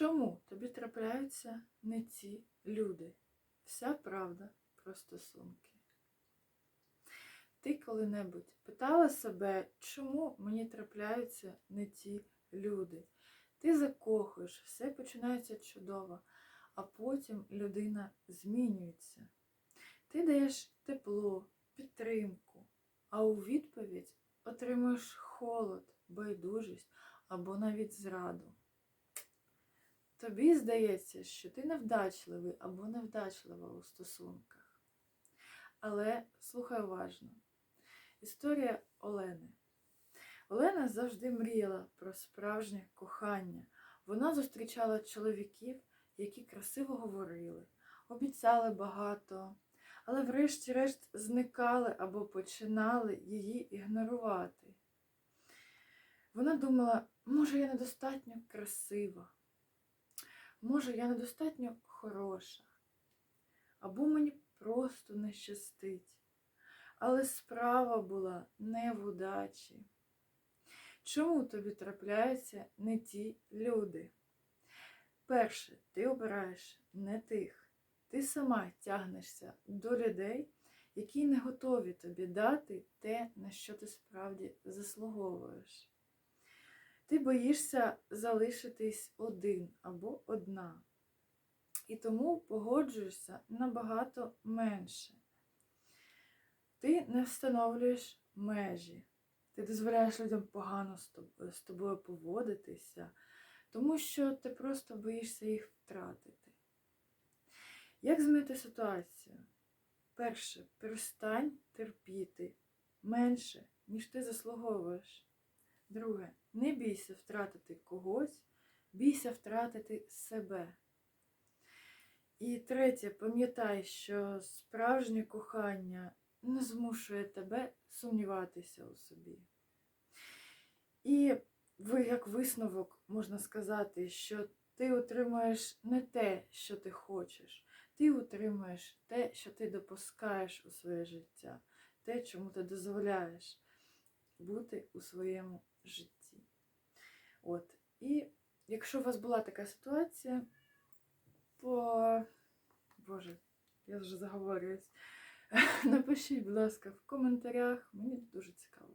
Чому тобі трапляються не ці люди? Вся правда про стосунки. Ти коли-небудь питала себе, чому мені трапляються не ті люди? Ти закохуєш, все починається чудово, а потім людина змінюється. Ти даєш тепло, підтримку, а у відповідь отримуєш холод, байдужість або навіть зраду. Тобі здається, що ти невдачливий або невдачлива у стосунках. Але слухай уважно. Історія Олени. Олена завжди мріяла про справжнє кохання. Вона зустрічала чоловіків, які красиво говорили, обіцяли багато, але врешті-решт зникали або починали її ігнорувати. Вона думала, може, я недостатньо красива, може, я недостатньо хороша, або мені просто не щастить. Але справа була не в удачі. Чому тобі трапляються не ті люди? Перше, ти обираєш не тих. Ти сама тягнешся до людей, які не готові тобі дати те, на що ти справді заслуговуєш. Ти боїшся залишитись один або одна. І тому погоджуєшся набагато менше. Ти не встановлюєш межі. Ти дозволяєш людям погано з тобою поводитися, тому що ти просто боїшся їх втратити. Як змінити ситуацію? Перше, перестань терпіти менше, ніж ти заслуговуєш. Друге, не бійся втратити когось, бійся втратити себе. І третє, пам'ятай, що справжнє кохання не змушує тебе сумніватися у собі. І ви, як висновок, можна сказати, що ти отримаєш не те, що ти хочеш, ти отримаєш те, що ти допускаєш у своє життя, те, чому ти дозволяєш бути у своєму житті. От. І якщо у вас була така ситуація, по Боже, я вже заговорююсь. Напишіть, будь ласка, в коментарях, мені дуже цікаво.